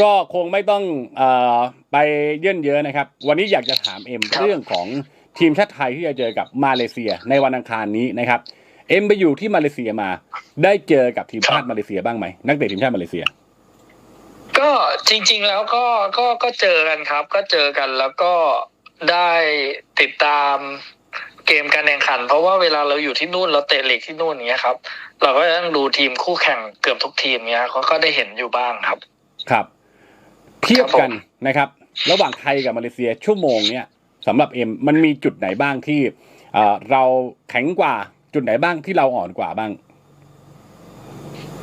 ก็คงไม่ต้องเอ่อไปเยื่นเยอะนะครับ วันนี้อยากจะถามเอ็มครับเรื่องของทีมชาติไทยที่จะเจอกับมาเลเซียในวันอังคารนี้นะครับ เอ็มไปอยู่ที่มาเลเซียมา ได้เจอกับทีมชาติมาเลเซียบ้างไหมนักเตะทีมชาติมาเลเซีย ก็จริง ๆ แล้วก็ก็ก็เจอกันครับ ก็เจอกันแล้วก็ได้ติดตามเกมการแข่งขัน เพราะว่าเวลาเราอยู่ที่นู่นเราเตะลีกที่นู่นอย่างเงี้ยครับ เราก็ต้องดูทีมคู่แข่งเกือบทุกทีมเงี้ยเขาก็ได้เห็นอยู่บ้างครับ ครับ เทียบกันนะครับ ระหว่างไทยกับมาเลเซียชั่วโมงเนี่ยสำหรับเอ็มมันมีจุดไหนบ้างที่เราแข็งกว่าจุดไหนบ้างที่เราอ่อนกว่าบ้าง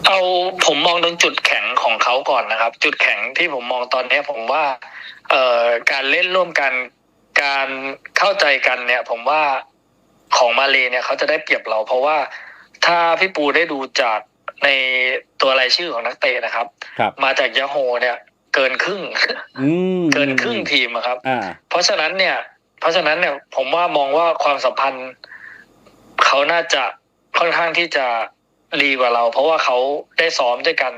เอาผมมองตรงจุดแข็งของเขาก่อนนะครับ จุดแข็งที่ผมมองตอนเนี้ยผมว่าเอ่อการเล่นร่วมกันการเข้าใจกันเนี่ย ผมว่าของมาเลเนี่ยเขาจะได้เปรียบเรา เพราะว่าถ้าพี่ปูได้ดูจาก ในตัวรายชื่อของนักเตะนะครับครับมาจากยาโฮเนี่ยเกินครึ่งอืมเกินครึ่งทีมอะครับอ่าเพราะฉะนั้นเนี่ย เพราะฉะนั้นเนี่ย ผมว่ามองว่าความสัมพันธ์ เขาน่าจะค่อนข้างที่จะดีกว่าเรา เพราะว่าเขาได้ซ้อมด้วยกัน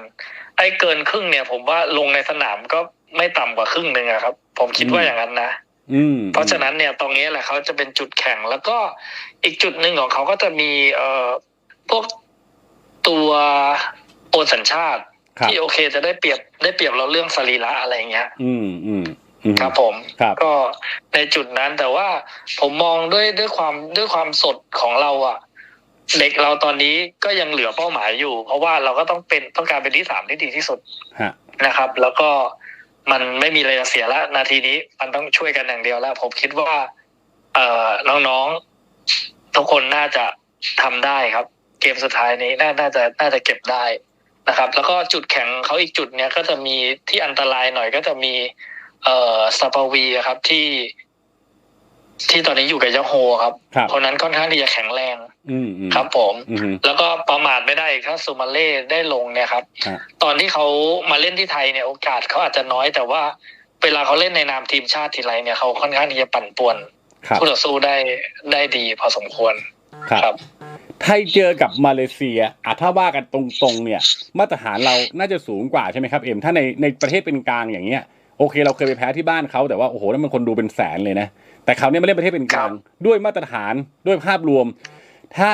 ไอ้เกินครึ่งเนี่ย ผมว่าลงในสนามก็ไม่ต่ำกว่าครึ่งหนึ่งอะครับ ผมคิดว่าอืมอย่างนั้นนะอืมเพราะฉะนั้นเนี่ยตรงนี้แหละเขาจะเป็นจุดแข็งแล้วก็อีกจุดหนึ่งของเขาก็จะมีเอ่อพวก ตัวโอนสัญชาติครับที่โอเคจะได้เปรียบได้เปรียบเราเรื่องสรีระอะไรอย่างเงี้ยอืมอืมอืมครับผมครับก็ในจุดนั้นแต่ว่าผมมองด้วยด้วยความด้วยความสดของเราอะเด็กเราตอนนี้ก็ยังเหลือเป้าหมายอยู่ เพราะว่าเราก็ต้องเป็นต้องการเป็นที่สามที่ดีที่สุดฮะนะครับ แล้วก็มันไม่มีอะไรจะเสียแล้วนาทีนี้ มันต้องช่วยกันอย่างเดียวแล้วผมคิดว่า เอ่อน้องๆทุกคนน่าจะทำได้ครับ เกมสุดท้ายนี้น่าน่าจะน่าจะเก็บได้นะครับ แล้วก็จุดแข็งเขาอีกจุดเนี้ยก็จะมีที่อันตรายหน่อยก็จะมี เอ่อซาปาวีอะครับที่ ที่ตอนนี้อยู่กับยาโฮครับครับคนนั้นค่อนข้างที่จะแข็งแรงอืมอืมครับผมอืมแล้วก็ประมาทไม่ได้อีกถ้าซูมาเล่ได้ลงเนี่ยครับฮะตอนที่เขามาเล่นที่ไทยเนี่ยโอกาสเขาอาจจะน้อยแต่ว่าเวลาเขาเล่นในนามทีมชาติทีไรเนี่ยเขาค่อนข้างที่จะปั่นป่วนครับคู่ต่อสู้ได้ได้ดีพอสมควรครับครับ ไทยเจอกับมาเลเซียอะถ้าว่ากันตรงๆ เนี่ย มาตรฐานเราน่าจะสูงกว่าใช่ไหมครับเอ็มถ้าในในประเทศเป็นกลางอย่างเงี้ยโอเค เราเคยไปแพ้ที่บ้านเขาแต่ว่าโอ้โหนั่นมันคนดูเป็นแสนเลยนะแต่เขาวเนี่ยมาเล่นประเทศเป็นกลางด้วยมาตรฐานด้วยภาพรวม ถ้า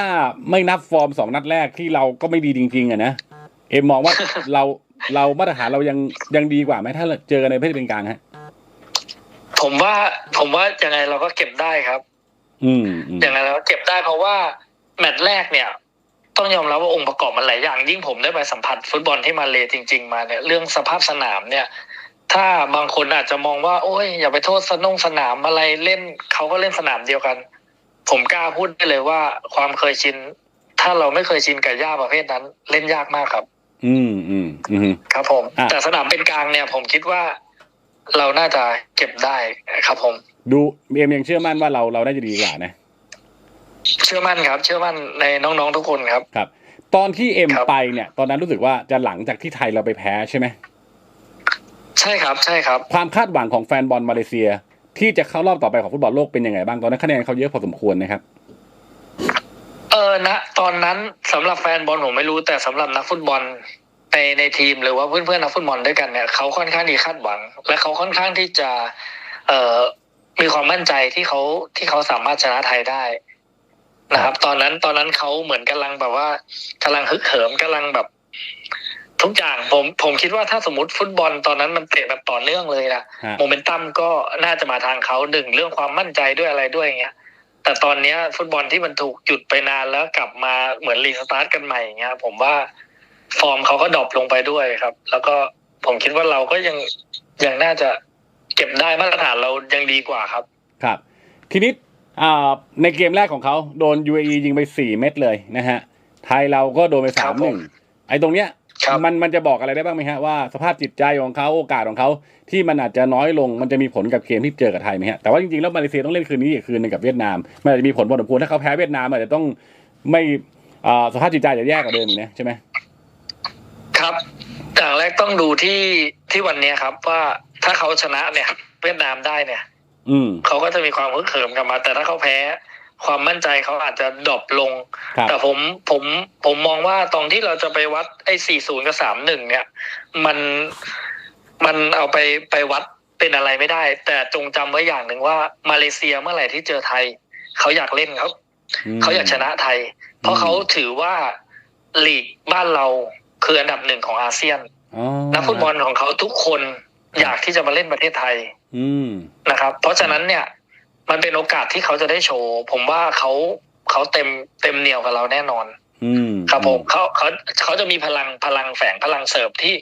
ไม่นับฟอร์มสองนัดแรกที่เราก็ไม่ดีจริงๆอะนะเอ็มมองว่าเราเรามาตรฐานเรายังยังดีกว่าไหมถ้าเจอกันในประเทศเป็นกลางฮะผมว่าผมว่ายังไงเราก็เก็บได้ครับ อืมอืมยังไงเราก็เก็บได้เพราะว่า แมตช์แรกเนี่ยต้องยอมรับว่าองค์ประกอบมันหลายอย่าง ยิ่งผมได้ไปสัมผัสฟุตบอลที่มาเลจริง ๆ มาเนี่ยเรื่องสภาพสนามเนี่ย ถ้าบางคนอาจจะมองว่า โอ้ยอย่าไปโทษสนงสนามอะไรเล่นเขาก็เล่นสนามเดียวกัน ผมกล้าพูดได้เลยว่าความเคยชิน ถ้าเราไม่เคยชินกับหญ้าประเภทนั้น เล่นยากมากครับ อืมอืมอืมครับผมอะแต่สนามเป็นกลางเนี่ย ผมคิดว่าเราน่าจะเก็บได้ครับผม ดูเอ็มยังเชื่อมั่นว่าเราเราได้จะดีกว่านะ เชื่อมั่นครับ เชื่อมั่นในน้องๆทุกคนครับ ครับ ตอนที่เอ็มครับ ไปเนี่ย ตอนนั้นรู้สึกว่าจะหลังจากที่ไทยเราไปแพ้ใช่ไหมใช่ครับใช่ครับ ความคาดหวังของแฟนบอลมาเลเซีย ที่จะเข้ารอบต่อไปของฟุตบอลโลกเป็นยังไงบ้างตอนนั้นคะแนนเขาเยอะพอสมควรนะครับ เออณตอนนั้นสำหรับแฟนบอลผมไม่รู้แต่สำหรับนักฟุตบอลในในทีมหรือว่าเพื่อนเพื่อนๆนักฟุตบอลด้วยกันเนี่ยเขาค่อนข้างที่คาดหวัง และเขาค่อนข้างที่จะ เอ่อมีความมั่นใจที่เขาที่เขาสามารถชนะไทยได้ นะครับ ตอนนั้นตอนนั้นเขาเหมือนกำลังแบบว่ากำลังฮึกเหิมกำลังแบบ ทุกอย่างผมผมคิดว่าถ้าสมมติฟุตบอลตอนนั้นมันเตะแบบต่อเนื่องเลยนะฮะโมเมนตัมก็น่าจะมาทางเขาหนึ่งเรื่องความมั่นใจด้วยอะไรด้วยอย่างเงี้ยแต่ตอนเนี้ย ฟุตบอลที่มันถูกหยุดไปนานแล้วกลับมาเหมือนรีสตาร์ทกันใหม่อย่างเงี้ย ผมว่าฟอร์มเขาก็ดรอปลงไปด้วยครับ แล้วก็ผมคิดว่าเราก็ยังยังน่าจะเก็บได้มาตรฐานเรายังดีกว่าครับ ครับ ทีนี้อ่า ในเกมแรกของเขาโดน UAE ยิงไปสี่เม็ดเลยนะฮะ ไทยเราก็โดนไปครัสามบหผนึ่มงไอ้ตรงเนี้ยครับมันมันจะบอกอะไรได้บ้างไหมฮะว่าสภาพจิตใจของเขาโอกาสของเขาที่มันอาจจะน้อยลงมันจะมีผลกับเกมที่เจอกับไทยไหมฮะแต่ว่าจริงๆแล้วมาเลเซียต้องเล่นคืนนี้อีกคืนหนึงกับเวียดนามมันอาจจะมีผลพอสมควรถ้าเขาแพ้เวียดนามอาจจะต้องไม่อ่าสภาพจิตใจจะแย่กว่าเดิมอีกนะใช่ไหมครับอย่างแรกต้องดูที่ที่วันเนี้ยครับว่าถ้าเขาชนะเนี่ย เวียดนามได้เนี่ยอืม เขาก็จะมีความฮึกเหิมกลับมา แต่ถ้าเขาแพ้ ความมั่นใจเขาอาจจะดรอปลงครับแต่ผมผมผมมองว่าตรงที่เราจะไปวัดไอ้40กับ31เนี่ย มันมันเอาไปไปวัดเป็นอะไรไม่ได้ แต่จงจำไว้อย่างหนึ่งว่ามาเลเซียเมื่อไหร่ที่เจอไทย เขาอยากเล่นครับมเขาอยากชนะไทย เพราะเขาถือว่าลีกบ้านเราคืออันดับหนึ่งของอาเซียนอ๋อนักฟุตบอลของเขาทุกคนอยากที่จะมาเล่นประเทศไทยอืม นะครับ เพราะฉะนั้นเนี่ย มันเป็นโอกาสที่เขาจะได้โชว์ ผมว่าเขาเขาเต็มเต็มเหนียวกับเราแน่นอนอืมครับผมเขาเขาเขาจะมีพลังพลังแฝงพลังเสิร์ฟที่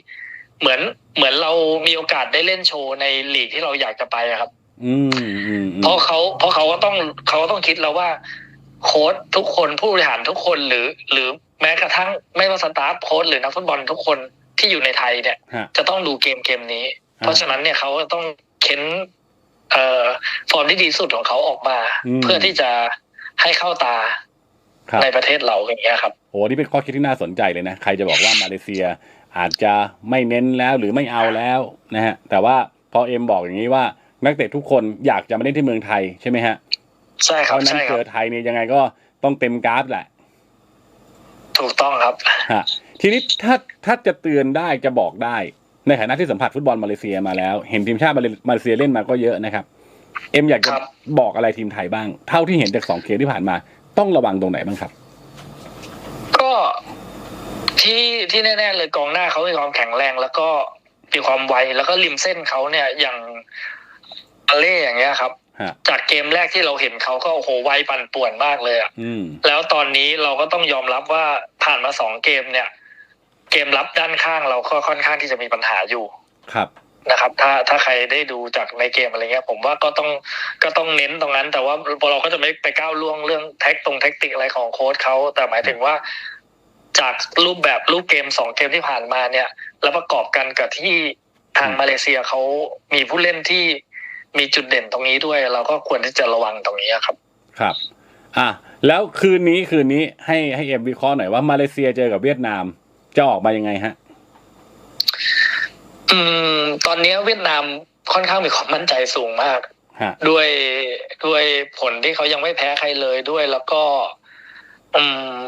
เหมือนเหมือนเรามีโอกาสได้เล่นโชว์ในลีกที่เราอยากจะไปอะครับอืมอืมอืมเพราะเขาเพราะเขาก็ต้องเขาก็ต้องคิดแล้วว่า โค้ชทุกคนผู้บริหารทุกคนหรือ หรือแม้กระทั่งไม่ว่าสตาฟโค้ชหรือนักฟุตบอลทุกคนที่อยู่ในไทยเนี่ยฮะจะต้องดูเกมเกมนี้ เพราะฉะนั้นเนี่ยเขาก็ต้อง เค้นเอ่อฟอร์มที่ดีที่สุดของเขาออกมา เพื่อที่จะให้เข้าตาครับในประเทศเราอย่างเงี้ยครับโอ้นี่เป็นข้อคิดที่น่าสนใจเลยนะ ใครจะบอกว่ามาเลเซียอาจจะไม่เน้นแล้วหรือไม่เอาแล้วนะฮะ แต่ว่าพอเอ็มบอกอย่างนี้ว่านักเตะทุกคนอยากจะมาเล่นที่เมืองไทยใช่ไหมฮะใช่เพครับราะฉะนั้นใช่คเจรับอไทยเนี่ยยังไงก็ต้องเต็มกราฟแหละ ถูกต้องครับฮะทีนี้ถ้าถ้าจะเตือนได้จะบอกได้ ในฐานะที่สัมผัสฟุตบอลมาเลเซียมาแล้ว เห็นทีมชาติมาเลมาเลเซียเล่นมาก็เยอะนะครับ เอ็มอยากจะครับบอกอะไรทีมไทยบ้าง เท่าที่เห็นจากสองเกมที่ผ่านมา ต้องระวังตรงไหนบ้างครับ ก็ที่ที่แน่ๆเลยกองหน้าเขามีความแข็งแรงแล้วก็มีความไวแล้วก็ริมเส้นเขาเนี่ยอย่างอาเล่อย่างเงี้ยครับฮะจากเกมแรกที่เราเห็นเขาก็โอ้โหไวปั่นป่วนมากเลยอะอืมแล้วตอนนี้เราก็ต้องยอมรับว่าผ่านมาสองเกมเนี่ยเกมรับด้านข้างเราก็ค่อนข้างที่จะมีปัญหาอยู่ครับนะครับ ถ้าถ้าใครได้ดูจากในเกมอะไรเงี้ย ผมว่าก็ต้องก็ต้องเน้นตรงนั้น แต่ว่าเราก็จะไม่ไปก้าวล่วงเรื่องแท็กตรงแท็กติกอะไรของโค้ชเขาแต่หมายถึงว่า จากรูปแบบรูปเกมสองเกมที่ผ่านมาเนี่ย แล้วประกอบกันกับที่ทางมาเลเซียเขามีผู้เล่นที่มีจุดเด่นตรงนี้ด้วย เราก็ควรที่จะระวังตรงนี้ครับ ครับ อะแล้วคืนนี้คืนนี้ให้ให้เอ็มวิเคราะห์หน่อยว่ามาเลเซียเจอกับเวียดนาม จะออกมายังไงฮะ อืม ตอนนี้เวียดนามค่อนข้างมีความมั่นใจสูงมากฮะด้วยด้วยผลที่เขายังไม่แพ้ใครเลยด้วย แล้วก็ อืม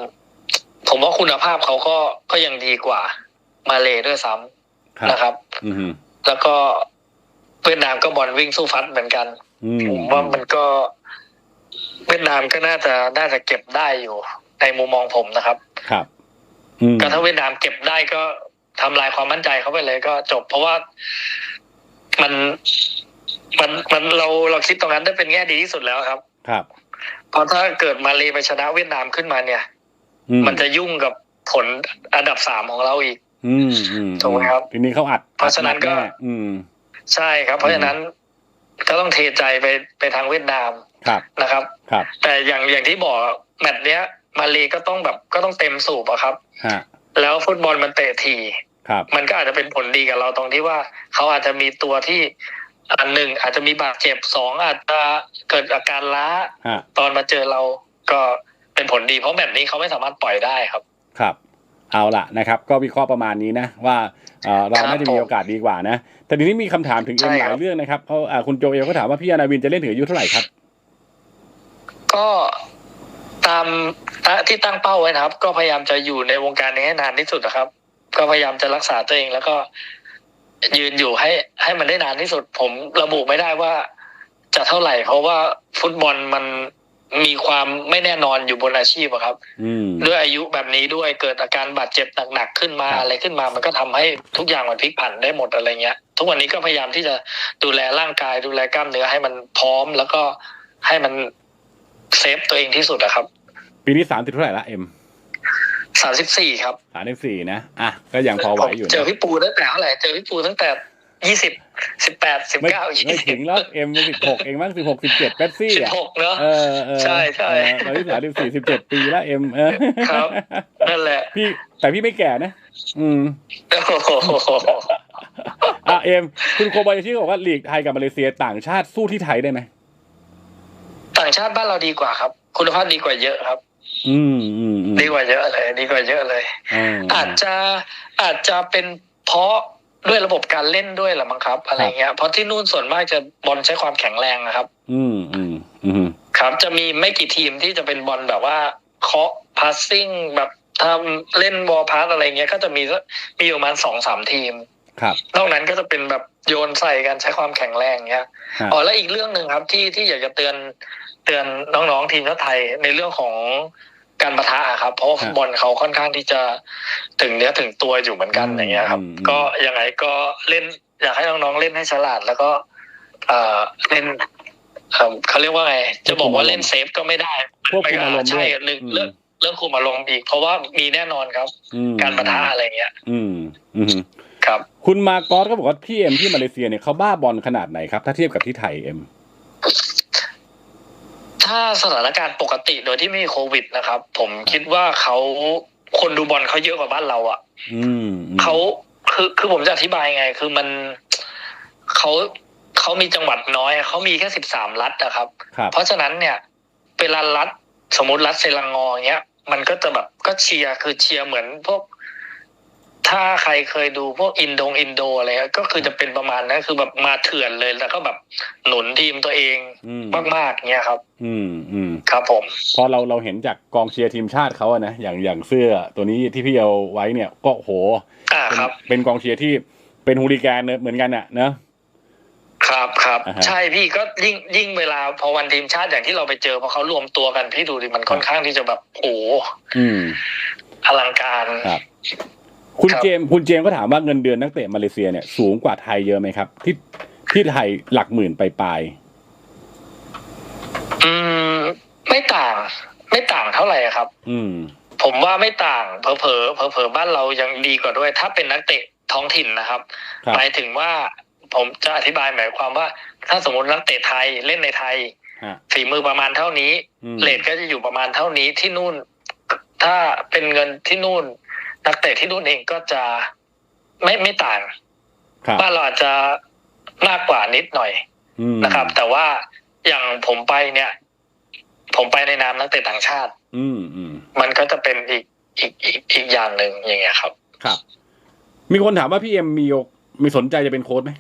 ผมว่าคุณภาพเขาก็ก็ยังดีกว่า มาเลด้วยซ้ครับำนะครับอืมฮึแล้วก็เวียดนามก็บอลวิ่งสู้ฟัดเหมือนกันอืมผมว่ามันก็ เวียดนามก็น่าจะน่าจะเก็บได้อยู่ ในมุมมองผมนะครับ ครับอืม ก็ถ้าเวียดนามเก็บได้ก็ทำลายความมั่นใจเขาไปเลยก็จบ เพราะว่ามันมันมันเราเราคิดตรงนั้นได้เป็นแง่ดีที่สุดแล้วครับ ครับเพราะถ้าเกิดมาเลไปชนะเวียดนามขึ้นมาเนี่ยอืมันจะยุ่งกับผลอันดับสามของเราอีกอืมอืมถูกไหมครับ ทีนี้เขาอัด เพราะฉะนั้นก็อัดหแอืม ใช่ครับ เพราะฉะนั้นก็ต้องเทใจไปไปทางเวียดนามครับนะครับ ครับ แต่อย่างอย่างที่บอกแมตช์เนี้ย มาเลก็ต้องแบบก็ต้องเต็มสูบอะครับฮะแล้วฟุตบอลมันเตะทีครับมันก็อาจจะเป็นผลดีกับเราตรงที่ว่าเขาอาจจะมีตัวที่อันหนึ่งอาจจะมีบาดเจ็บสองอาจจะเกิดอาการล้าฮะตอนมาเจอเราก็เป็นผลดีเพราะแบบนี้เขาไม่สามารถปล่อยได้ครับ ครับ เอาละนะครับ ก็วิเคราะห์ประมาณนี้นะว่าเอ่อเราครับน่าจะมีผมโอกาสดีกว่านะแต่ทีนี้มีคำถามถึงเอ็มใช่หครัลาบยเรื่องนะครับเพราะอ่าคุณโจเอลก็ถามว่าพี่อนาวินจะเล่นถึงอายุเท่าไหร่ครับ ก็ตามที่ตั้งเป้าไว้นะครับ ก็พยายามจะอยู่ในวงการนี้ให้นานที่สุดนะครับ ก็พยายามจะรักษาตัวเองแล้วก็ยืนอยู่ให้ให้มันได้นานที่สุด ผมระบุไม่ได้ว่าจะเท่าไหร่ เพราะว่าฟุตบอลมันมีความไม่แน่นอนอยู่บนอาชีพอะครับอืมด้วยอายุแบบนี้ด้วยเกิดอาการบาดเจ็บหนักๆขึ้นมาครับอะไรขึ้นมา มันก็ทำให้ทุกอย่างมันพลิกผันได้หมดอะไรเงี้ย ทุกวันนี้ก็พยายามที่จะดูแลร่างกายดูแลกล้ามเนื้อให้มันพร้อมแล้วก็ให้มันเซฟตัวเองที่สุดอะครับ ปีนี้สามสิบเท่าไหร่ละเอ็มสามสิบสี่ครับสามสิบสี่นะอะก็ยังพอไหวอยู่เจอนะพี่ปูตั้งแต่เท่าไหร่เจอพี่ปูตั้งแต่ยี่สิบสิบแปดสิบไม่เก้ายี่ไม่สิถึบงแล้วเอ็มสิบหกเองมั้งสิบหกสิบเจ็ดเป๊ปซี่สิบอะหกเนอะเออเออใช่ใช่เออตอนนี้สามสิบสี่สิบเจ็ดปีแล้วเอ็มเออครับนั่นแหละพี่แต่พี่ไม่แก่นะ อืมโอ้โหอะเอ็มคุณโคบายาชิบอกว่าลีกไทยกับมาเลเซียต่างชาติสู้ที่ไทยได้ไหมต่างชาติบ้านเราดีกว่าครับ คุณภาพดีกว่าเยอะครับ อืมอืมอืมดีกว่าเยอะเลย ดีกว่าเยอะเลยอืมอาจจะอาจจะเป็นเพราะด้วยระบบการเล่นด้วยแหละมั้งครับ อะไรเงี้ยเพราะที่นู่นส่วนมากจะบอลใช้ความแข็งแรงนะครับ อืมอืมอืมครับจะมีไม่กี่ทีมที่จะเป็นบอลแบบว่าเคาะพาสซิ่งแบบทำเล่นบอลพาสอะไรเงี้ยก็จะมีสักมีอยู่ประมาณสองสามทีม ครับ นอกนั้นก็จะเป็นแบบโยนใส่กันใช้ความแข็งแรงเงี้ยฮะอ๋อแล้วอีกเรื่องหนึ่งครับที่ที่อยากจะเตือน เตือนน้องๆทีมชาติไทยในเรื่องของการปะทะอะครับ เพราะว่าฮะฟุตบอลเขาค่อนข้างที่จะถึงเนื้อถึงตัวอยู่เหมือนกันอืมอย่างเงี้ยครับอืมก็ยังไงก็เล่นอยากให้น้องๆเล่นให้ฉลาดแล้วก็เอ่อเล่นเอ่อเขาเรียกว่าไงจะบอกว่าเล่นเซฟก็ไม่ได้ควบคุมอารมณ์ใช่ด้วยเรื่องอืมเรื่องเรื่องคุมอารมณ์อีก เพราะว่ามีแน่นอนครับอืมการปะทะอะไรเงี้ย อืมอืมครับ คุณมากอสก็บอกว่าพี่เอ็มที่มาเลเซียเนี่ยเขาบ้าบอลขนาดไหนครับ ถ้าเทียบกับที่ไทยเอ็ม ถ้าสถานการณ์ปกติโดยที่ไม่มีโควิดนะครับ ผมคิดว่าเขาคนดูบอลเขาเยอะกว่าบ้านเราอะอืมอืมเขาคือคือผมจะอธิบายไง คือมันเขาเขามีจังหวัดน้อยเขามีแค่สิบสามรัฐนะครับครับเพราะฉะนั้นเนี่ยเวลารัฐสมมติรัฐเซลังงออย่างเงี้ย มันก็จะแบบก็เชียร์คือเชียร์เหมือนพวก ถ้าใครเคยดูพวกอินโดงอินโดอะไรเงี้ยก็คือจะเป็นประมาณนั้นคือแบบมาเถื่อนเลยแล้วก็แบบหนุนทีมตัวเองอืมมากๆเงี้ยครับ อืมอืมครับผมพอเราเราเห็นจากกองเชียร์ทีมชาติเขาอะนะอย่างอย่างเสื้อตัวนี้ที่พี่เอาไว้เนี่ยก็โหอ่าเป็นครับ เป็นกองเชียร์ที่เป็นฮูลิแกนเหมือนกันอะเนอะครับครับอ่าฮะใช่พี่ก็ยิ่งยิ่งเวลาพอวันทีมชาติอย่างที่เราไปเจอพอเขารวมตัวกันพี่ดูดิมันค่อนข้างที่จะแบบโอ้โหอืมอลังการครับ คุณครับเจมส์คุณเจมส์ก็ถามว่าเงินเดือนนักเตะมาเลเซียเนี่ยสูงกว่าไทยเยอะไหมครับ ที่ที่ไทยหลักหมื่นไปปลายอืมไม่ต่าง ไม่ต่างเท่าไหร่ครับ อืม ผมว่าไม่ต่างเผลอเผลอเผลอเผลอๆบ้านเรายังดีกว่าด้วย ถ้าเป็นนักเตะท้องถิ่นนะครับครับหมายถึงว่าผมจะอธิบายหมายความว่า ถ้าสมมตินักเตะไทยเล่นในไทยฮะฝีมือประมาณเท่านี้อืมเลทก็จะอยู่ประมาณเท่านี้ที่นู่น ถ้าเป็นเงินที่นู่น นักเตะที่นู่นเองก็จะไม่ไม่ต่างครับบ้านเราอาจจะมากกว่านิดหน่อยอืมนะครับ แต่ว่าอย่างผมไปเนี่ย ผมไปในนามนักเตะต่างชาติอืมอืมมันก็จะเป็นอีกอีกอีกอีกอย่างหนึ่งอย่างเงี้ยครับ ครับ มีคนถามว่าพี่เอ็มมีโอกมีสนใจจะเป็นโค้ชไหม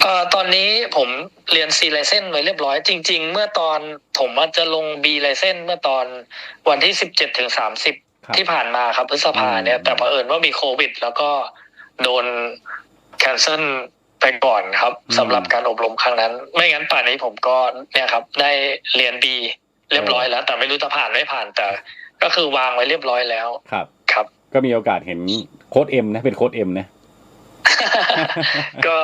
เอ่อตอนนี้ผมเรียน C ไลเซนไว้เรียบร้อยจริง ๆ เมื่อตอนผมว่าจะลง B ไลเซนเมื่อตอนวันที่สิบเจ็ดถึงสามสิบครับ ที่ผ่านมาครับพฤษภาเนี่ยอืมแต่เผอิญว่ามีโควิด แล้วก็โดนแคนเซิลไปก่อนครับสำหรับการอบรมครั้งนั้น ไม่งั้นป่านนี้ผมก็เนี่ยครับ ได้เรียน B เรียบร้อยแล้ว แต่ไม่รู้จะผ่านไม่ผ่านแต่ ก็คือวางไว้เรียบร้อยแล้วครับ ครับ ก็มีโอกาสเห็นโค้ชเอ็มนะเป็นโค้ชเอ็มนะก็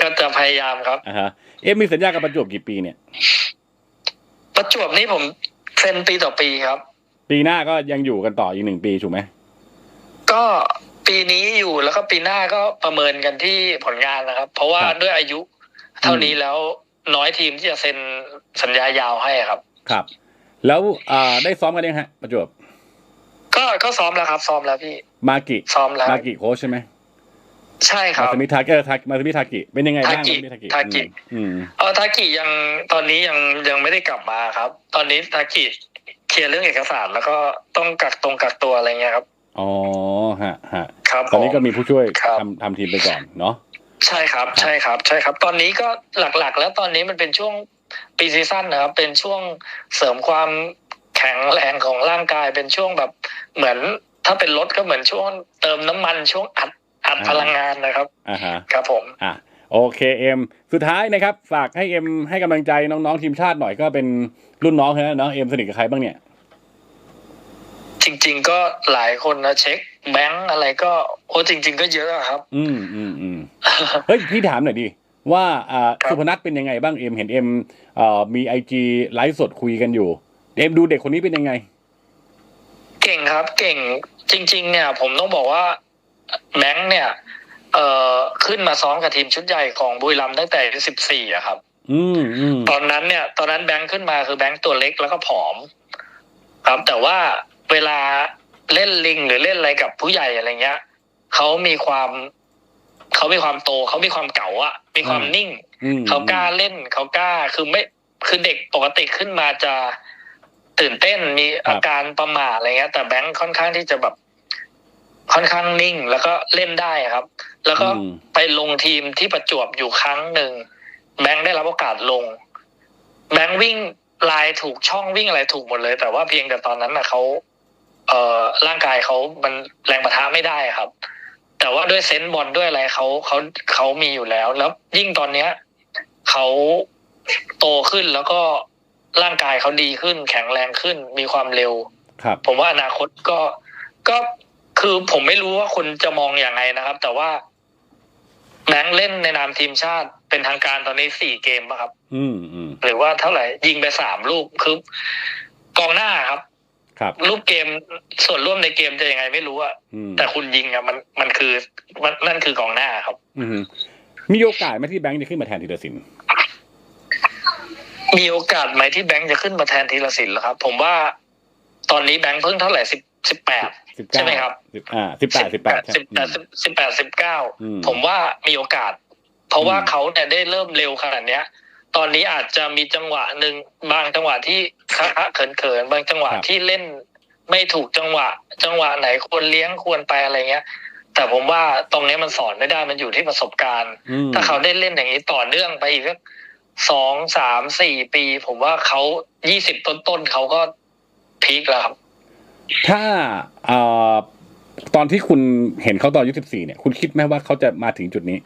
ก็จะพยายามครับอ่าฮะเอ็มมีสัญญากับประจวบกี่ปีเนี่ย ประจวบนี่ผมเซ็นปีต่อปีครับ ปีหน้าก็ยังอยู่กันต่ออีกหนึ่งปีถูกไหมก็ปีนี้อยู่แล้วก็ปีหน้าก็ประเมินกันที่ผลงานนะครับ เพราะว่าครับด้วยอายุ เท่านี้แล้วน้อยทีมที่จะเซ็นสัญญายาวให้ครับ ครับ แล้วอ่าได้ซ้อมกันยังฮะ ประจวบก็ก็ซ้อมแล้วครับ ซ้อมแล้วพี่ มากิซ้อมแล้วมากิโค้ชใช่ไหมใช่คมารับสมิทาเกอร์ทามาสมิทากิเป็นยังไงบ้างทากิมาสมิทากิทากิอืมเออทากิยังตอนนี้ยังยังไม่ได้กลับมาครับ ตอนนี้ทากิ เคลียร์เรื่องเอกสาร แล้วก็ต้องกักตรงกักตัวอะไรเงี้ยครับอ๋อฮะฮะครับตอนนี้ผมก็มีผู้ช่วยครับทำทำทีมไปก่อนเนาะใช่ครับ ใช่ครับ ใช่ครับ ตอนนี้ก็หลักๆ แล้วตอนนี้มันเป็นช่วงปีซีซั่นนะครับ เป็นช่วงเสริมความแข็งแรงของร่างกายเป็นช่วงแบบเหมือน ถ้าเป็นรถก็เหมือนช่วงเติมน้ำมันช่วงอัดอัดพลังงานนะครับอ่าฮะครับผมอะ โอเคเอ็มสุดท้ายนะครับ ฝากให้เอ็มให้กำลังใจน้องๆทีมชาติหน่อยก็เป็นรุ่นน้องเขาเนาะเอ็มสนิทกับใครบ้างเนี่ย จริง ๆ ก็หลายคนนะเช็คแบงค์อะไรก็โอ้จริง ๆ ก็เยอะอะครับ อืมอืมอืมเฮ้ยพี่ถามหน่อยดิว่าอ่าครับสุพนัทเป็นยังไงบ้างเอ็มเห็นเอ็มเอ่อมีไอจีไลฟ์สดคุยกันอยู่เอ็มดูเด็กคนนี้เป็นยังไง เก่งครับ เก่งจริง ๆ เนี่ย ผมต้องบอกว่าแบงค์เนี่ย เอ่อขึ้นมาซ้อมกับทีมชุดใหญ่ของบุรีรัมย์ตั้งแต่อายุสิบสี่อะครับอืมอืมตอนนั้นเนี่ย ตอนนั้นแบงค์ขึ้นมาคือแบงค์ตัวเล็กแล้วก็ผอม ครับแต่ว่าเวลาเล่นลิงหรือเล่นอะไรกับผู้ใหญ่อะไรเงี้ยเขามีความเขามีความโตเขามีความเก่าอะมีความนิ่งอืมเขากล้าเล่นเขากล้าคือไม่คือเด็กปกติขึ้นมาจะตื่นเต้นมีอาการประหม่าอะไรเงี้ย แต่แบงค์ค่อนข้างที่จะแบบ ค่อนข้างนิ่งแล้วก็เล่นได้ครับ แล้วก็อืมไปลงทีมที่ประจวบอยู่ครั้งหนึ่งแบงค์ได้รับโอกาสลง แบงค์วิ่งลายถูกช่องวิ่งอะไรถูกหมดเลย แต่ว่าเพียงแต่ตอนนั้นน่ะเขาเอ่อร่างกายเขามันแรงประทะไม่ได้ครับ แต่ว่าด้วยเซนส์บอลด้วยอะไรเขาเขาเขามีอยู่แล้ว แล้วยิ่งตอนเนี้ยเขาโตขึ้นแล้วก็ร่างกายเขาดีขึ้น แข็งแรงขึ้นมีความเร็ว ครับ ผมว่าอนาคตก็ก็ คือผมไม่รู้ว่าคนจะมองอย่างไงนะครับ แต่ว่าแบงค์เล่นในนามทีมชาติเป็นทางการตอนนี้สี่เกมป่ะครับ อืมอืมหรือว่าเท่าไหร่ ยิงไปสามลูกคือกองหน้าครับ ครับ รูปเกมส่วนร่วมในเกมจะยังไงไม่รู้อะอืมแต่คุณยิงอะมันมันคือมันนั่นคือกองหน้าครับ อืมมีโอกาสไหมที่แบงค์จะขึ้นมาแทนธีรศิลป์มีโอกาสไหมที่แบงค์จะขึ้นมาแทนทีละสินเหรอครับ ผมว่าตอนนี้แบงค์เพิ่งเท่าไหร่สิบ สิบแปดสิบใช่เก้าไหมครับสิบอ่าสิบแปดสิบแปดสิบแปดสิบแปดสิบเก้าอืมผมว่ามีโอกาส เพราะว่าอืมเขาเนี่ยได้เริ่มเร็วขนาดเนี้ย ตอนนี้อาจจะมีจังหวะหนึ่งบางจังหวะที่คะคะเขินเขินๆบางจังหวะที่เล่นไม่ถูกจังหวะ จังหวะไหนควรเลี้ยงควรไปอะไรเงี้ย แต่ผมว่าตรงเนี้ยมันสอนไม่ได้มันอยู่ที่ประสบการณ์อืมถ้าเขาได้เล่นอย่างนี้ต่อเนื่องไปอีกสักสองสามสี่ปี ผมว่าเขายี่สิบต้นๆเขาก็พีคแล้วครับ ถ้าเอ่อตอนที่คุณเห็นเขาตอนอายุสิบสี่เนี่ย คุณคิดไหมว่าเขาจะมาถึงจุดนี้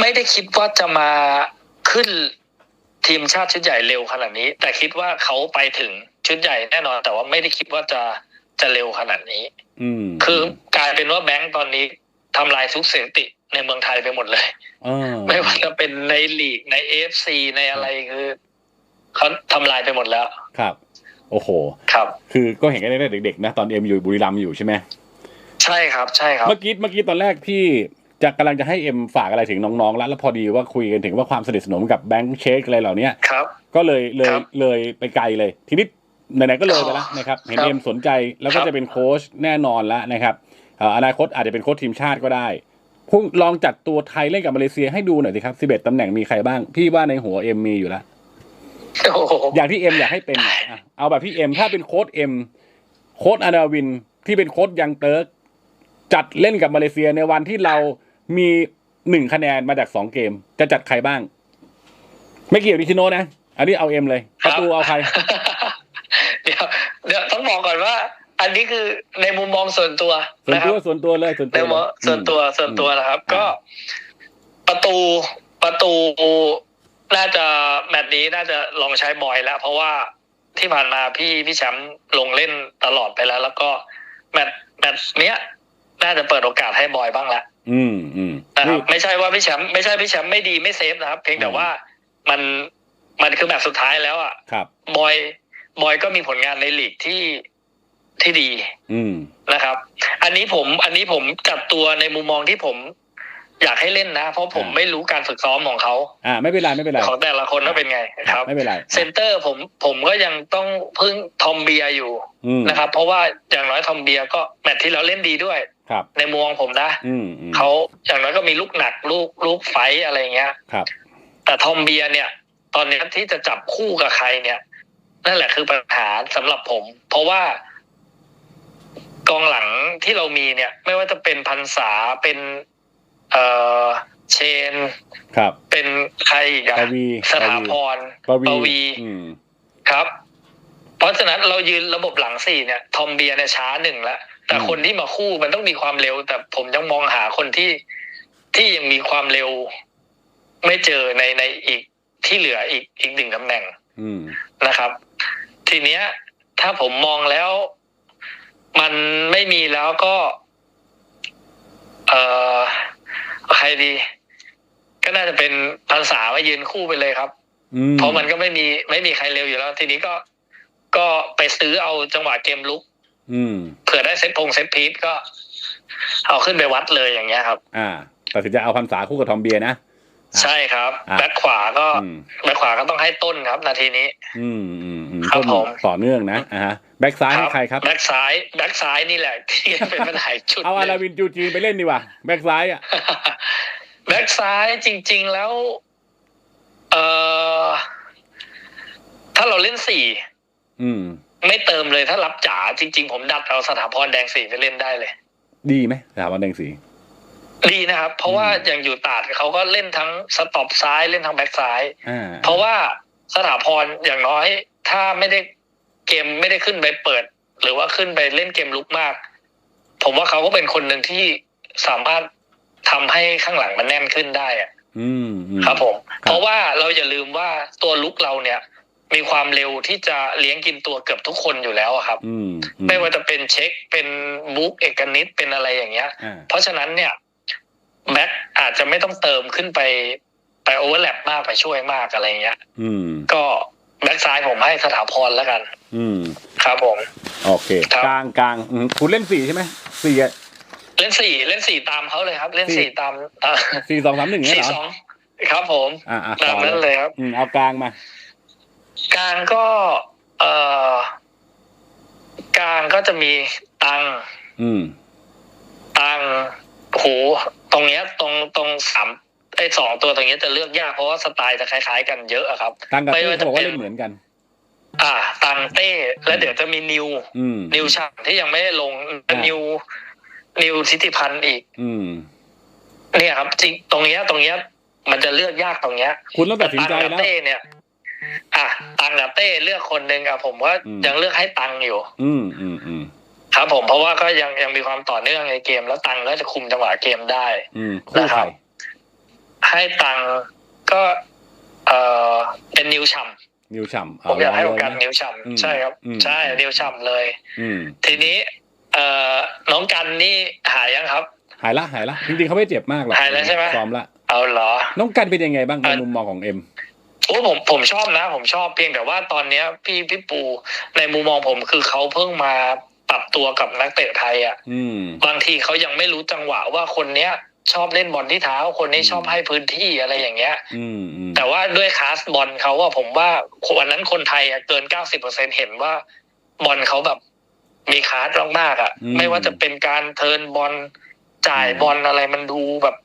ไม่ได้คิดว่าจะมาขึ้นทีมชาติชุดใหญ่เร็วขนาดนี้ แต่คิดว่าเขาไปถึงชุดใหญ่แน่นอน แต่ว่าไม่ได้คิดว่าจะจะเร็วขนาดนี้ อืมคือกลายเป็นว่าแบงก์ตอนนี้ทำลายทุกสถิติในเมืองไทยไปหมดเลยอ่าไม่ว่าจะเป็นในลีกในเอฟซีในอะไรคือเขาทำลายไปหมดแล้ว ครับ โอ้โห ครับ คือก็เห็นกันได้เด็กๆนะตอนเอ็มอยู่บุรีรัมย์อยู่ใช่ไหมใช่ครับ ใช่ครับ เมื่อกี้เมื่อกี้ตอนแรกพี่จะกำลังจะให้เอ็มฝากอะไรถึงน้องๆแล้วแล้วพอดีว่าคุยกันถึงว่าความสนิทสนมกับแบงค์เชคอะไรเหล่านี้ครับ ก็เลยเลยครับเลยไปไกลเลย ทีนี้ไหนๆก็เลยไปแล้วนะครับ เห็นครับเอ็มสนใจแล้วก็ครับจะเป็นโค้ชแน่นอนแล้วนะครับเอ่ออนาคตอาจจะเป็นโค้ชทีมชาติก็ได้พวกลองจัดตัวไทยเล่นกับมาเลเซียให้ดูหน่อยสิครับ11ตำแหน่งมีใครบ้าง พี่ว่าในหัวเอ็มมีอยู่แล้วโอ้โหอย่างที่เอ็มอยากให้เป็นอะเอาแบบพี่เอ็มถ้าเป็นโค้ชเอ็มโค้ชอานาวินที่เป็นโค้ชยังเติร์กจัดเล่นกับมาเลเซียในวันที่เรามีหนึ่งคะแนนมาจากสองเกม จะจัดใครบ้าง ไม่เกี่ยวนิชิโนะนะ อันนี้เอาเอ็มเลย ประตูเอาใคร เดี๋ยวเดี๋ยวต้องบอกก่อนว่า อันนี้คือในมุมมองส่วนตัวส่วนนะครัตับวส่วนตัวเลยส่วนในตัวมุมมองส่วนตัวส่วนตัวนะครับ ก็ประตูประตู น่าจะแมตช์นี้น่าจะลองใช้บอยแล้ว เพราะว่าที่ผ่านมาพี่พี่แชมป์ลงเล่นตลอดไปแล้ว แล้วก็แมตช์แมตช์เนี้ยน่าจะเปิดโอกาสให้บอยบ้างละอืมอืมนะครับนี่ไม่ใช่ว่าพี่แชมป์ไม่ใช่พี่แชมป์ไม่ดีไม่เซฟนะครับ เพียงแต่ว่ามันมันคือแบบสุดท้ายแล้วอะครับบอยบอยก็มีผลงานในลีกที่ที่ดี อืมนะครับ อันนี้ผม อันนี้ผมจัดตัวในมุมมองที่ผม อยากให้เล่นนะ เพราะผมอ่าไม่รู้การฝึกซ้อมของเขาอ่า ไม่เป็นไรไม่เป็นไรของแต่ละคนว่าเป็นไงครับ ไม่เป็นไรเซนเตอร์ผมผมก็ยังต้องพึ่งทอมเบียร์อยู่อืมนะครับ เพราะว่าอย่างน้อยทอมเบียร์ก็แมตช์ที่เราเล่นดีด้วยครับ ในมุมมองผมนะอืมอืมเขาอย่างน้อยก็มีลูกหนักลูกลูกไฟท์อะไรเงี้ยครับ แต่ทอมเบียร์เนี่ย ตอนเนี้ยที่จะจับคู่กับใครเนี่ยนั่นแหละคือปัญหาสำหรับผม เพราะว่ากองหลังที่เรามีเนี่ย ไม่ว่าจะเป็นพันษาเป็น เอ่อเชน ครับ เป็นใครอีกอะปวีสถาพรปวีปวีอืมครับ เพราะฉะนั้นเรายืนระบบหลังสี่เนี่ย ทอมเบียร์เนี่ยช้าหนึ่งแล้วแต่อืมคนที่มาคู่มันต้องมีความเร็ว แต่ผมยังมองหาคนที่ที่ยังมีความเร็ว ไม่เจอในในอีกที่เหลืออีกอีกหนึ่งตำแหน่งอืมนะครับ ทีเนี้ย ถ้าผมมองแล้ว มันไม่มีแล้วก็ เอ่อใค รดี ก็น่าจะเป็นพันษามายืนคู่ไปเลยครับอืมเพราะมันก็ไม่มีไม่มีใครเร็วอยู่แล้ว ทีนี้ก็ก็ไปซื้อเอาจังหวะเกมลุกอืมเผื่อได้เซตพงเซตพีทก็ เอาขึ้นไปวัดเลยอย่างเงี้ยครับ อ่าตัดสินใจเอาพันษาคู่กับทอมเบียร์นะ ใช่ครับอะแบ็คขวาก็อืมแบ็คขวาก็ต้องให้ต้นครับ นาทีนี้ อืมอืมอืมครับต้นผมต่อเนื่องนะอ่าฮะแบ็กซ้ายให้ใครครับแบ็คซ้ายแบ็คซ้ายนี่แหละที่เป็นปัญหาชุดเอาอาหรานึ่งวินจูจีนไปเล่นดีกว่าแบ็กซ้ายอะแบ็คซ้ายจริง ๆแล้วเอ่อถ้าเราเล่นสี่อืม ไม่เติมเลยถ้ารับจ๋าจริง ๆ ผมดัดเอาสถาพรแดงสี่ไปเล่นได้เลย ดีไหมสถาบันแดงสี ดีนะครับ เพราะว่าอืมอย่างอยู่ตาดเขาก็เล่นทั้งสต็อปซ้ายเล่นทั้งแบ็คซ้ายอ่าเพราะว่าสถาพรอย่างน้อยถ้าไม่ได้เกมไม่ได้ขึ้นไปเปิด หรือว่าขึ้นไปเล่นเกมลุกมาก ผมว่าเขาก็เป็นคนหนึ่งที่สามารถทำให้ข้างหลังมันแน่นขึ้นได้อะอืมอืมครับผมครับเพราะว่าเราอย่าลืมว่าตัวลุกเราเนี่ย มีความเร็วที่จะเลี้ยงกินตัวเกือบทุกคนอยู่แล้วอะครับอืมอืไม่ว่าจะเป็นเช็คเป็นบุ๊กเอกนิตเป็นอะไรอย่างเงี้ยอ่าเพราะฉะนั้นเนี่ย แบ็คอาจจะไม่ต้องเติมขึ้นไปไปโอเวอร์แลปมากไปช่วยมากอะไรเงี้ย อืม ก็แบ็คซ้ายผมให้สถาพรแล้วกัน อืม ครับผม โอเค ครับ กลางกลางอืมคุณเล่นสี่ใช่ไหมสี่อะเล่นสี่เล่นสี่ตามเขาเลยครับ เล่นสี่สี่ตามเอ่อสี่สองสามหนึ่งเนี่ยสี่เหรอสองครับผมอ่าอ่าตามนั้นเลยครับ อืมเอากลางมา กลางก็เอ่อกลางก็จะมีตัง อืม ตังโหต รงเนี้ยตรงตรงสามไอ้สองตัวตรงเนี้ยจะเลือกยากเพราะว่าสไตล์จะคล้าย ๆ กันเยอะอะครับตังกับไม่เต้ว่าเขาบอกว่าจะเป็นเล่นเหมือนกัน อ่า ตังเต้ แล้วเดี๋ยวจะมีนิวอืมนิวฉ่ำที่ยังไม่ได้ลงอ่านิวนิวทิติพันธ์อีก อืม เนี่ยครับ จริงตรงเนี้ยตรงเนี้ย มันจะเลือกยากตรงเนี้ย คุณต้องตัดสินใจตังแล้กับวเต้เนี่ย อะตังกับเต้เลือกคนหนึ่งอะผมว่าอืมยังเลือกให้ตังอยู่ อืมอืมอืม ครับผมเพราะว่าก็ยังยังมีความต่อเนื่องในเกม แล้วตังก็จะคุมจังหวะเกมได้อืมคู่นะคใครัรบให้ตังก็เอ่อเป็นนิวชัมนิวฉ่ำผมอยากให้โอกาสลงเลยนิวชัมอืมใช่ครับอืมใช่นิวชัมเลยอืมทีนี้เอ่อน้องกันนี่หายยังครับ หายละหายละจริงๆเขาไม่เจ็บมากหรอกหายแล้วใช่ไหมซ้อมละเอาเหรอ น้องกันเป็นยังไงบ้างในอะมุมมองของเอ็มโอ้ผมผมชอบนะ ผมชอบเพียงแต่ว่าตอนเนี้ยพี่พี่ปูในมุมมองผมคือเขาเพิ่งมา ปรับตัวกับนักเตะไทยอะอืมบางทีเขายังไม่รู้จังหวะว่าคนเนี้ยชอบเล่นบอลที่เท้า คนนี้อืมชอบให้พื้นที่อะไรอย่างเงี้ยอืมอืมแต่ว่าด้วยคลาสบอลเขาอะผมว่าวันนั้นคนไทยอะเกินเก้าสิบเปอร์เซ็นเห็นว่า บอลเขาแบบมีคลาสมากๆอะไม่ว่าจะเป็นการเทิร์นบอลจ่ายบอลอะไรมันดูแบบ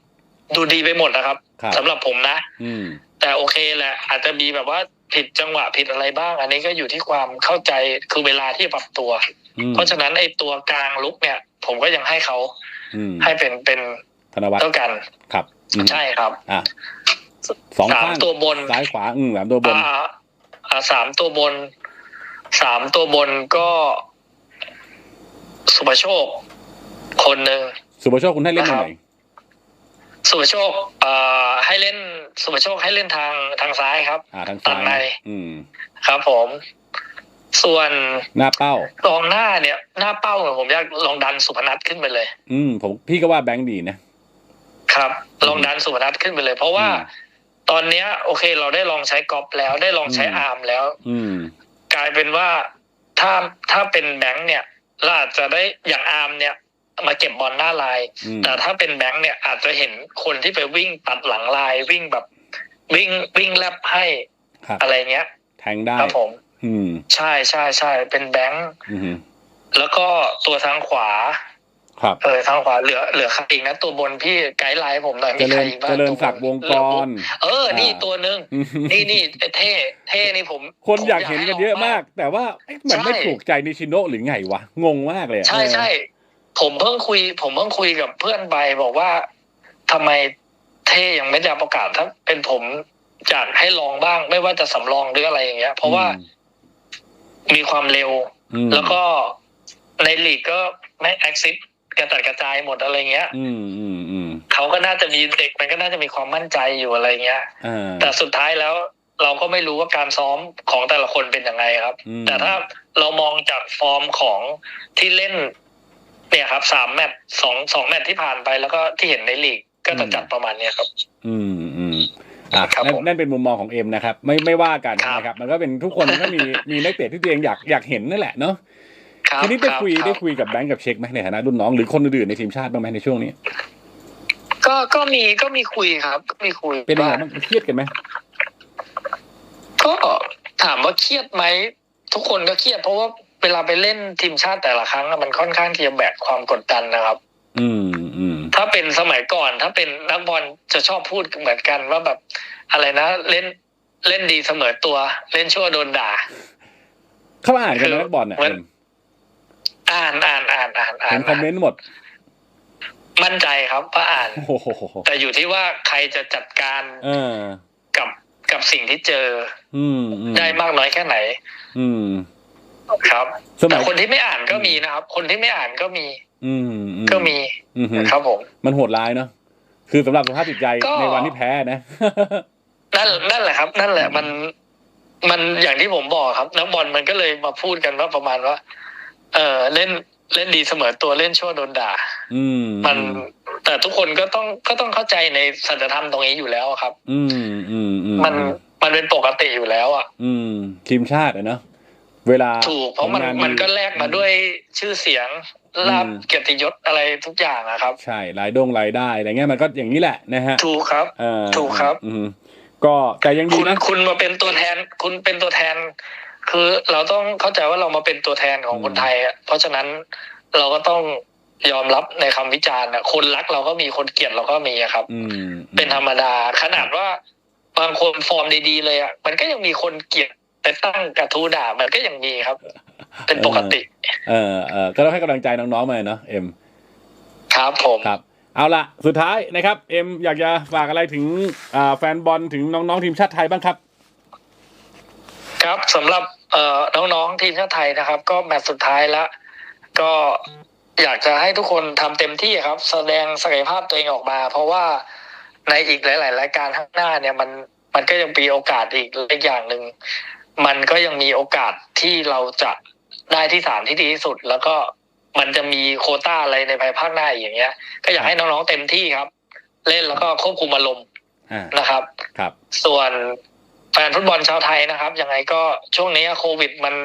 ดูดีไปหมดนะครับครับสำหรับผมนะอืมแต่โอเคแหละ อาจจะมีแบบว่าผิดจังหวะผิดอะไรบ้าง อันนี้ก็อยู่ที่ความเข้าใจคือเวลาที่ปรับตัวอืม เพราะฉะนั้นไอ้ตัวกลางลุกเนี่ย ผมก็ยังให้เขาอืมให้เป็นเป็นธนวัฒน์เท่ากันครับอืมใช่ครับอะสองสามข้างตัวบนซ้ายขวาอืมสามตัวบนอ่าอ่าสามตัวบน สามตัวบนก็สุภโชค คนหนึ่งสุภโชคคุณให้เล่นตรงไหนสุภโชคเอ่อให้เล่นสุภโชคให้เล่นทางทางซ้ายครับอ่าทางตัซ้าดยในอืมครับผม ส่วนหน้าเป้ากองหน้าเนี่ย หน้าเป้าเนี่ยผมอยากลองดันสุพนัทขึ้นไปเลย อืมผมพี่ก็ว่าแบงค์ดีนะครับ ลองดันสุพนัทขึ้นไปเลย เพราะว่าอืมตอนเนี้ย โอเค เราได้ลองใช้กอล์ฟแล้วได้ลองใช้อืมอาร์มแล้ว อืม กลายเป็นว่าถ้าถ้าเป็นแบงค์เนี่ยเราอาจจะได้อย่างอาร์มเนี่ยมาเก็บบอลหน้าลายอืมแต่ถ้าเป็นแบงค์เนี่ยอาจจะเห็นคนที่ไปวิ่งตัดหลังลายวิ่งแบบ วิ่งวิ่งแลบให้ครับอะไรเงี้ยแทงได้ครับผมอืม ใช่ใช่ใช่เป็นแบงค์อืมแล้วก็ตัวทางขวา ครับ เออทางขวาเหลือเหลือใครอีกนะตัวบนพี่ไกด์ไลน์ผมหน่อยเจมีใคริรญอีกบ้างเจริญตัวบนศักดิ์วงกรเออ นี่อ่าตัวหนึ่งอืมนี่นี่ไอ้เท่เท่นี่ผม คนผมอยากเห็นกันเยอะมาก แต่ว่าเอ๊ะมันไม่ใช่ถูกใจนิชิโนะหรือไงวะงงมากเลยอะใช่ใช่ผมเพิ่งคุย ผมเพิ่งคุยกับเพื่อนไปบอกว่าทำไมเท่ยังไม่ได้รับโอกาสถ้าเป็นผมอยากให้ลองบ้าง ไม่ว่าจะสำรองหรืออะไรอย่างเงี้ย เพราะว่า มีความเร็วอืมแล้วก็ในลีกก็ไม่แอคซิสกระจัดกระจายหมดอะไรเงี้ย อืมอืมอืมเขาก็น่าจะมีเด็กมันก็น่าจะมีความมั่นใจอยู่อะไรเงี้ยอ่าแต่สุดท้ายแล้วเราก็ไม่รู้ว่าการซ้อมของแต่ละคนเป็นยังไงครับอืมแต่ถ้าเรามองจากฟอร์มของที่เล่น เนี่ยครับสามแมตช์สองสองแมตช์ที่ผ่านไปแล้วก็ที่เห็นในลีกก็จะจัดประมาณเนี้ยครับ อืมอืมอะ ครับนั่นผมนั่นเป็นมุมมองของเอ็มนะครับ ไม่ไม่ว่ากันครับนะครับ มันก็เป็นทุกคนก็มีมีนักเตะที่ตัวเองอยากอยากเห็นนั่นแหละเนาะครับทีนี้ได้คุยรับได้คุยกับแบงก์กับเช็คไหมในฐานะรุ่นน้องหรือคนอื่นๆในทีมชาติบ้างไหมในช่วงนี้ ก็ก็มีก็มีคุยครับ ก็มีคุยเป็นยังไงว่าบ้างเครียดกันไหมก็ถามว่าเครียดไหมทุกคนก็เครียดเพราะว่าเวลาไปเล่นทีมชาติแต่ละครั้งอะมันค่อนข้างที่จะแบกความกดดันนะครับ อืมอืม ถ้าเป็นสมัยก่อน ถ้าเป็นนักบอลจะชอบพูดเหมือนกันว่าแบบอะไรนะ เล่นเล่นดีเสมอตัว เล่นชั่วโดนด่า เข้าอ่านกันไหมนักบอลเนี่ยเหมือนอ่านอ่านอ่านอ่านอ่าเห็นนคอมเมนต์หมด มั่นใจครับว่าอ่านโอ้โหแต่อยู่ที่ว่าใครจะจัดการเออกับกับสิ่งที่เจอ อืมอืมได้มากน้อยแค่ไหน อืมครับสมัแต่ยคนที่ไม่อ่านก็มีนะครับ คนที่ไม่อ่านก็มี อืมอืก็มีอืมฮึครับผมมันโหดร้ายเนาะคือสำหรับสภาพจิตใจก็ในวันที่แพ้นะนั่นนั่นแหละครับ นั่นแหละมันมันอย่างที่ผมบอกครับนักบอลมันก็เลยมาพูดกันว่าประมาณว่า เออเล่นเล่นดีเสมอตัวเล่นชั่วโดนด่า อืมมันแต่ทุกคนก็ต้องก็ต้องเข้าใจในสัจธรรมตรงนี้อยู่แล้วครับ อืมอืมอืมมันมันเป็นปกติอยู่แล้วอะ อืม ทีมชาติอะเนาะ เวลาถูกเพราะมันผลงมันก็แลกมาด้วยชื่อเสียงลาบอืมเกียรติยศอะไรทุกอย่างอะครับ ใช่รายดงรายได้อะไรเงี้ยมันก็อย่างนี้แหละนะฮะถูกครับเออถูกครับ อืมก็แต่ยังดีคุณนะคุณมาเป็นตัวแทน คุณเป็นตัวแทน คือเราต้องเข้าใจว่าเรามาเป็นตัวแทนของอืมคนไทยอะเพราะฉะนั้นเราก็ต้องยอมรับในคำวิจารณ์อะคนรักเราก็มีคนเกลียดเราก็มีอะครับ อืมเป็นธรรมดา ขนาดว่าบางคนฟอร์มดีๆเลยอะมันก็ยังมีคนเกลียด แต่ตั้งกระทู้ด่ามันก็ยังมีครับ เป็นปกติ เออเออก็ต้องให้กำลังใจน้องๆมาเนาะเอ็มครับผมครับ เอาละสุดท้ายนะครับ เอ็มอยากจะฝากอะไรถึงอ่าแฟนบอลถึงน้องๆทีมชาติไทยบ้างครับ ครับสำหรับเอ่อน้องๆทีมชาติไทยนะครับ ก็แมตช์สุดท้ายแล้วก็อยากจะให้ทุกคนทำเต็มที่ครับ แสดงศักยภาพตัวเองออกมา เพราะว่าในอีกหลาย ๆ รายการข้างหน้าเนี่ยมันมันก็ยังมีโอกาสอีกอีกอย่างหนึ่ง มันก็ยังมีโอกาสที่เราจะได้ที่สามที่ดีที่สุด แล้วก็มันจะมีโควต้าอะไรในภายภาคหน้าอีกอย่างเงี้ย ก็อยากให้น้องๆเต็มที่ครับ เล่นแล้วก็ควบคุมอารมณ์อ่านะครับ ครับ ส่วนแฟนฟุตบอลชาวไทยนะครับ ยังไงก็ช่วงนี้โควิดมัน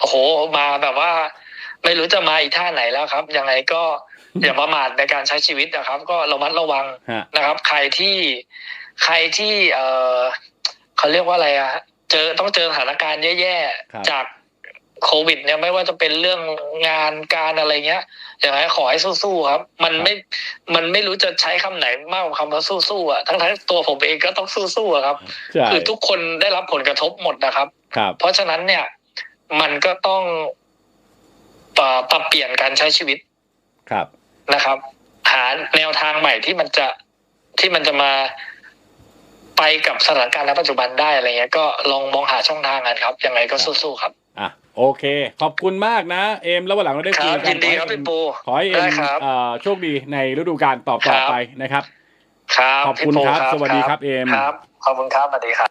โอ้โหมาแบบว่า ไม่รู้จะมาอีกท่าไหนแล้วครับ ยังไงก็อย่าประมาทในการใช้ชีวิตนะครับ ก็ระมัดระวังฮะนะครับ ใครที่ใครที่ เออเขาเรียกว่าอะไรอะ เจอต้องเจอสถานการณ์แย่ครับๆจากโควิด เนี่ยไม่ว่าจะเป็นเรื่องงานการอะไรเงี้ยอย่างไรขอให้สู้ๆครับ มันไม่มันไม่รู้จะใช้คำไหนมากกว่าคำว่าสู้ๆอะทั้งทั้งๆตัวผมเองก็ต้องสู้ๆอะครับใช่คือทุกคนได้รับผลกระทบหมดนะครับครับเพราะฉะนั้นเนี่ย มันก็ต้องปรับปรับเปลี่ยนการใช้ชีวิตครับนะครับ หาแนวทางใหม่ที่มันจะที่มันจะมา ไปกับสถานการณ์ณปัจจุบันได้อะไรเงี้ยก็ลองมองหาช่องทางกันครับ ยังไงก็สู้ๆครับอะโอเค ขอบคุณมากนะ เอ็มแล้ววันหลังเราได้คคุรัยบกัยินนดีครับพี่ปูขอให้เอ็ได้มครับเอ่อโชคดีในฤดูกาลต่อครัๆบไปนะครับ ครับขอบคุณพี่ปูครับ สวัสดีครับเอมครับขอบคุณครับสวัสดีครับ